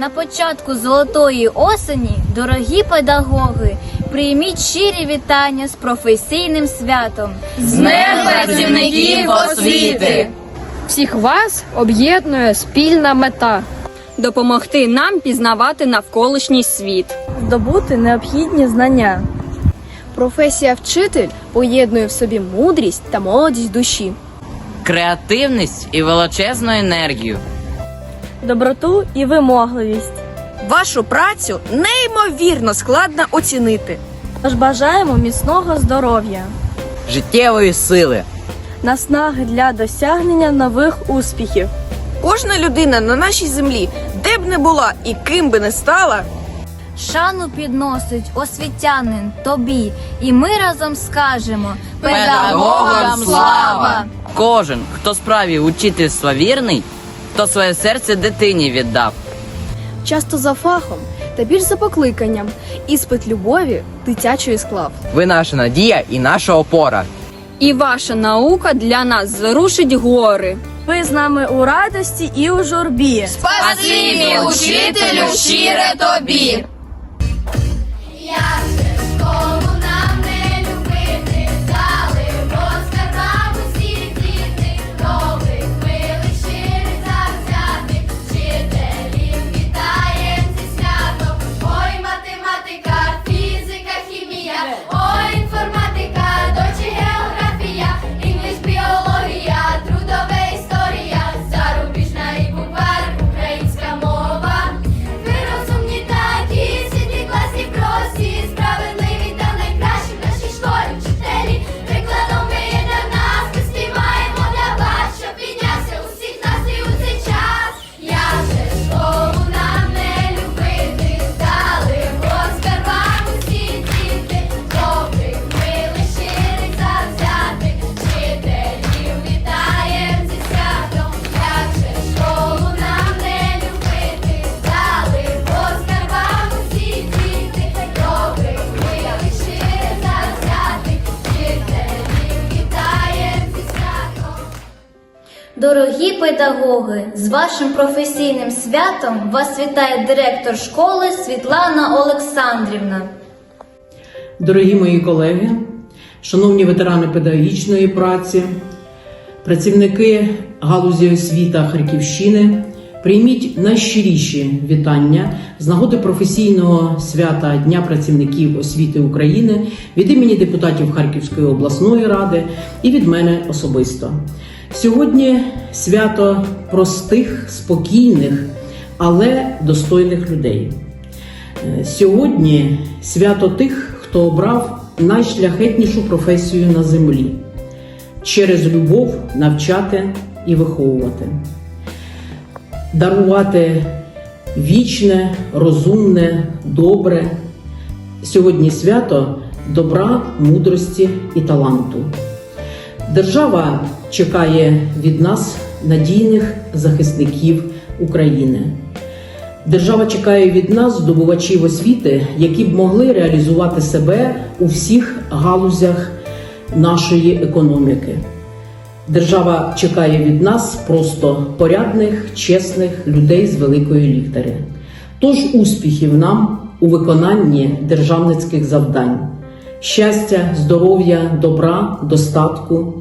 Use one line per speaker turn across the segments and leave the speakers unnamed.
На початку золотої осені, дорогі педагоги, прийміть щирі вітання з професійним святом.
З Днем працівників освіти!
Всіх вас об'єднує спільна мета.
допомогти нам пізнавати навколишній світ.
Здобути необхідні знання. Професія вчитель поєднує в собі мудрість та молодість душі,
Креативність і величезну енергію.
Доброту і вимогливість.
Вашу працю неймовірно складно оцінити.
Тож бажаємо міцного здоров'я,
Життєвої сили.
наснаги для досягнення нових успіхів.
Кожна людина на нашій землі, де б не була і ким би не стала,
Шану підносить освітянин тобі, і ми разом скажемо
Педагогам слава! Кожен, хто справі учительства вірний, хто своє серце дитині віддав.
Часто за фахом та більш за покликанням, іспит любові дитячої склав.
Ви наша надія і наша опора.
І ваша наука для нас зрушить гори.
Ви з нами у радості і у журбі.
Спасибі, учителю, щире тобі!
Дорогі педагоги, з вашим професійним святом вас вітає директор школи Світлана Олександрівна.
Дорогі мої колеги, шановні ветерани педагогічної праці, працівники галузі освіта Харківщини, прийміть найщиріші вітання з нагоди професійного свята Дня працівників освіти України від імені депутатів Харківської обласної ради і від мене особисто. Сьогодні свято простих, спокійних, але достойних людей. Сьогодні свято тих, хто обрав найшляхетнішу професію на землі через любов навчати і виховувати, дарувати вічне, розумне, добре. Сьогодні свято добра, мудрості і таланту. Держава чекає від нас надійних захисників України. Держава чекає від нас здобувачів освіти, які б могли реалізувати себе у всіх галузях нашої економіки. Держава чекає від нас просто порядних, чесних людей з великої літери. Тож успіхів нам у виконанні державницьких завдань, щастя, здоров'я, добра, достатку,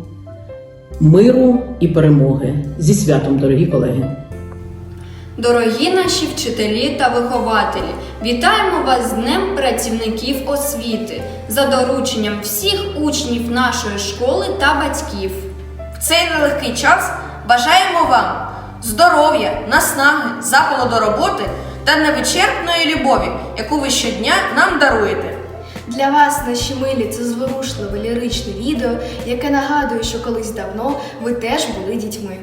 миру і перемоги. Зі святом, дорогі колеги!
Дорогі наші вчителі та вихователі, вітаємо вас з Днем працівників освіти за дорученням всіх учнів нашої школи та батьків.
в цей нелегкий час бажаємо вам здоров'я, наснаги, запалу до роботи та невичерпної любові, яку ви щодня нам даруєте.
Для вас, наші милі, це зворушливе ліричне відео, яке нагадує, що колись давно ви теж були дітьми.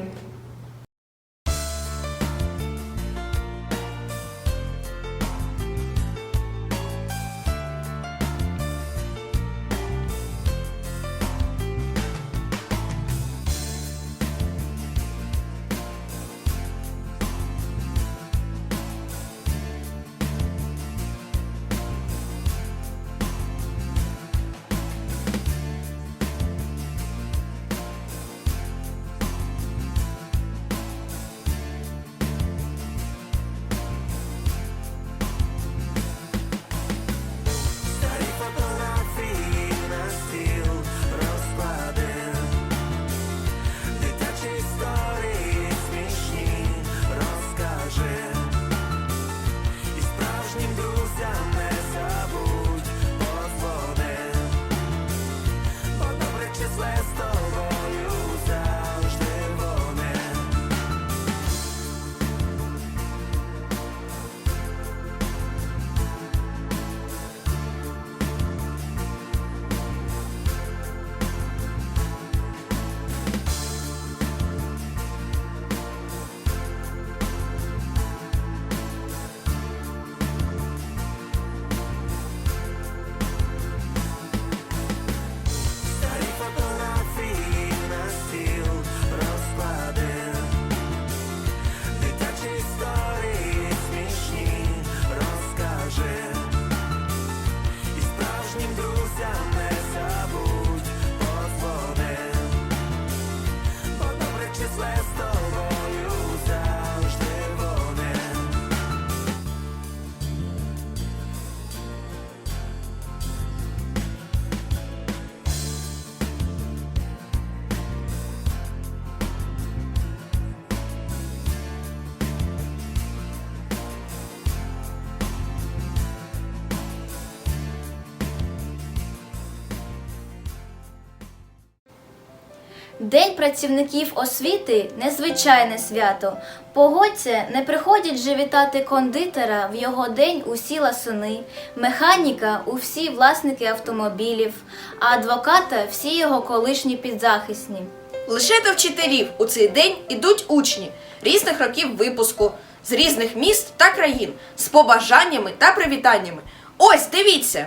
День працівників освіти незвичайне свято. Погодься, не приходять же вітати кондитера в його день усі ласуни, механіка у всі власники автомобілів, а адвоката всі його колишні підзахисні.
Лише до вчителів у цей день ідуть учні різних років випуску з різних міст та країн з побажаннями та привітаннями. Ось дивіться!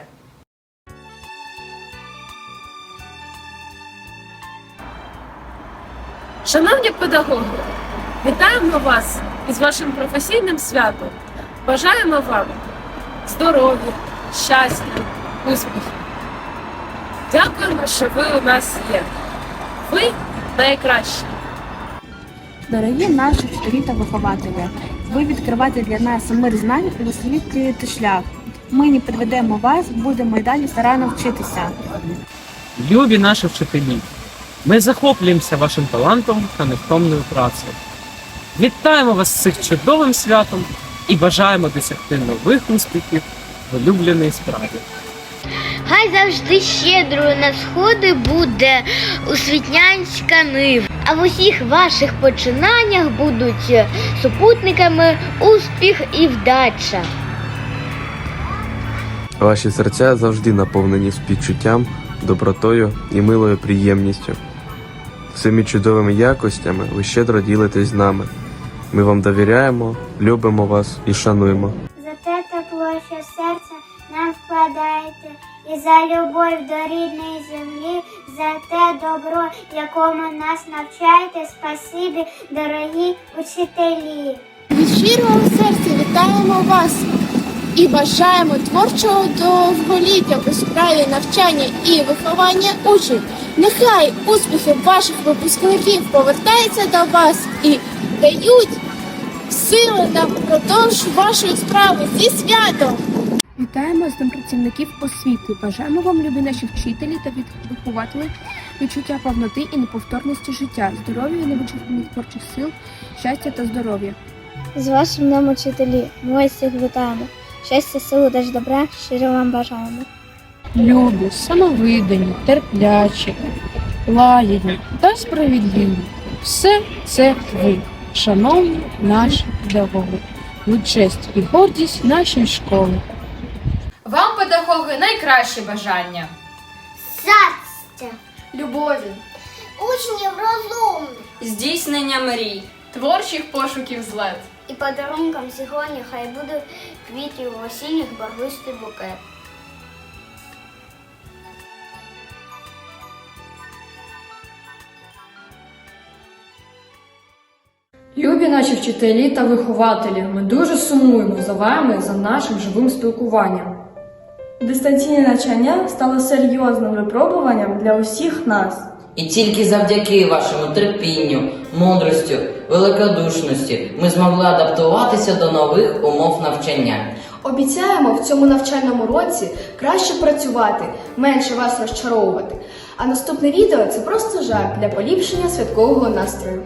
Шановні педагоги, вітаємо вас із вашим професійним святом. Бажаємо вам здоров'я, щастя, успіхів. Дякуємо, що ви у нас є. Ви найкращі.
Дорогі наші вчителі та вихователі, ви відкриваєте для нас мир знань і висвітлюєте шлях. Ми не підведемо вас, будемо й далі старанно вчитися.
Любі наші вчителі, ми захоплюємося вашим талантом та невтомною працею. Вітаємо вас з цим чудовим святом і бажаємо досягти нових успіхів в улюбленій справі.
Хай завжди щедрою на сходи буде освітнянська нив. А в усіх ваших починаннях будуть супутниками успіх і вдача.
Ваші серця завжди наповнені співчуттям, добротою і милою приємністю. Цими чудовими якостями ви щедро ділитесь з нами. Ми вам довіряємо, любимо вас і шануємо.
За те тепло, що серце нам вкладаєте, і за любов до рідної землі, за те добро, якому нас навчаєте, спасибі, дорогі учителі.
Від щирого серця вітаємо вас і бажаємо творчого довголіття у справі навчання і виховання учнів. Нехай успіхи ваших випускників повертаються до вас і дають сили на продовж вашої справи зі святом.
Вітаємо з Днем працівників освіти. Бажаємо вам, любі наші вчителі та вихователі, відчуття повноти і неповторності життя, здоров'я і невичерпних творчих сил, щастя та здоров'я.
З вашим днем учителі, ми всіх вітаємо. Щастя, сили, теж добра, щиро вам бажаємо.
Любі, самовидані, терплячі, лагідні та справедливі. Все це ви, шановні наші педагоги. Ви честь і гордість нашої школи.
Вам, педагоги, найкращі бажання.
Щастя,
Любові,
учнів розумних
Здійснення мрій.
Творчих пошуків злет.
і подарунком сьогодні хай буде квітів осінніх барвистий букет.
Любі наші вчителі та вихователі, ми дуже сумуємо за вами, за нашим живим спілкуванням.
Дистанційне навчання стало серйозним випробуванням для усіх нас.
І тільки завдяки вашому терпінню, мудростю, великодушності ми змогли адаптуватися до нових умов навчання.
Обіцяємо в цьому навчальному році краще працювати, менше вас розчаровувати. А наступне відео це просто жарт для поліпшення святкового настрою.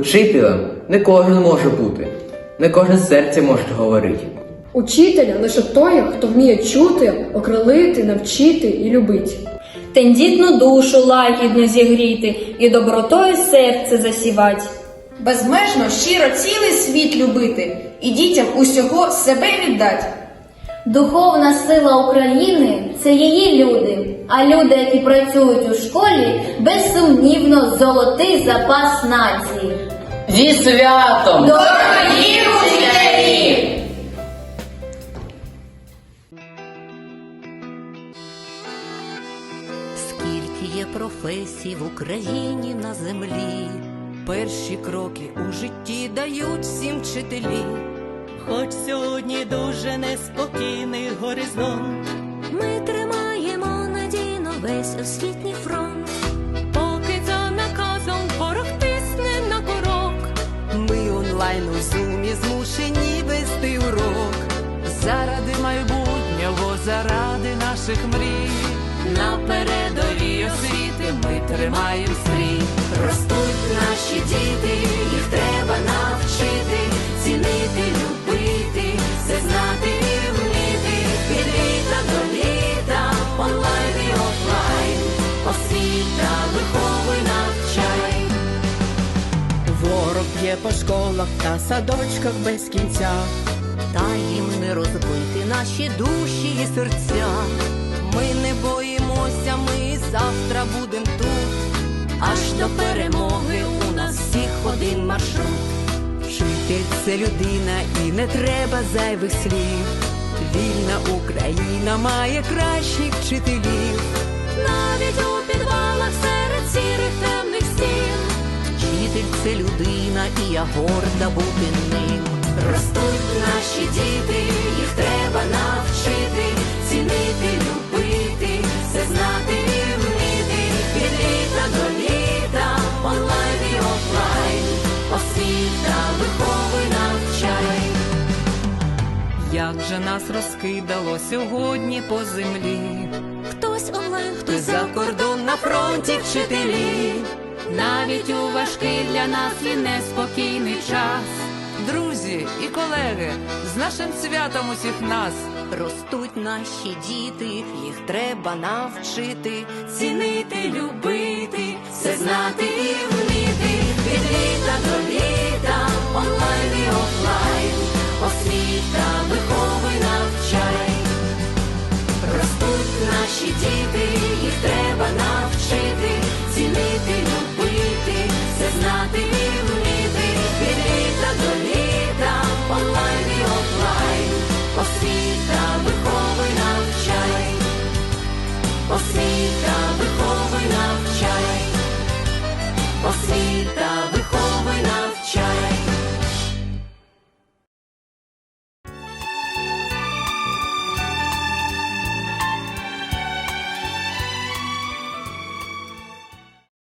Учителем не кожен може бути, не кожне серце може говорити.
Учителя лише той, хто вміє чути, окрилити, навчити і любити.
Тендітну душу лагідно зігріти і добротою серце засівать.
Безмежно щиро цілий світ любити і дітям усього себе віддать.
Духовна сила України це її люди, а люди, які працюють у школі, безсумнівно золотий запас нації.
Зі святом!
Дорогі учителі!
Скільки є професій в Україні на землі, перші кроки у житті дають всім вчителі. Хоч сьогодні дуже неспокійний горизонт, ми тримаємо надійно весь освітній фронт. Онлайн у зумі змушені вести урок. Заради майбутнього, заради наших мрій. На передовій освіти ми тримаємо стрій. Ростуть наші діти, їх треба навчити, цінити, любити, все знати вміти. Від до літа, онлайн і офлайн. Освіта виховуй, навчай.
Б'є по школах та садочках без кінця.
Та їм не розбити наші душі і серця. Ми не боїмося, ми завтра будем тут. Аж до перемоги у нас всіх один маршрут.
Вчитель це людина і не треба зайвих слів. Вільна Україна має кращих вчителів.
Навіть це людина, і я горда бути ним. Ростуть наші діти, їх треба навчити, цінити, любити, все знати і вміти. Від літа до літа, онлайн і офлайн. Освіта виховуй, навчай.
Як же нас розкидало сьогодні по землі.
Хтось онлайн, хтось за кордон на фронті вчителі
навіть у важкий для нас і неспокійний час. Друзі і колеги, з нашим святом усіх нас.
Ростуть наші діти, їх треба навчити, цінити, любити, все знати і вміти. Від літа до літа, онлайн і офлайн, освіта виховуй, навчай, ростуть наші діти, їх треба навчити, цінити.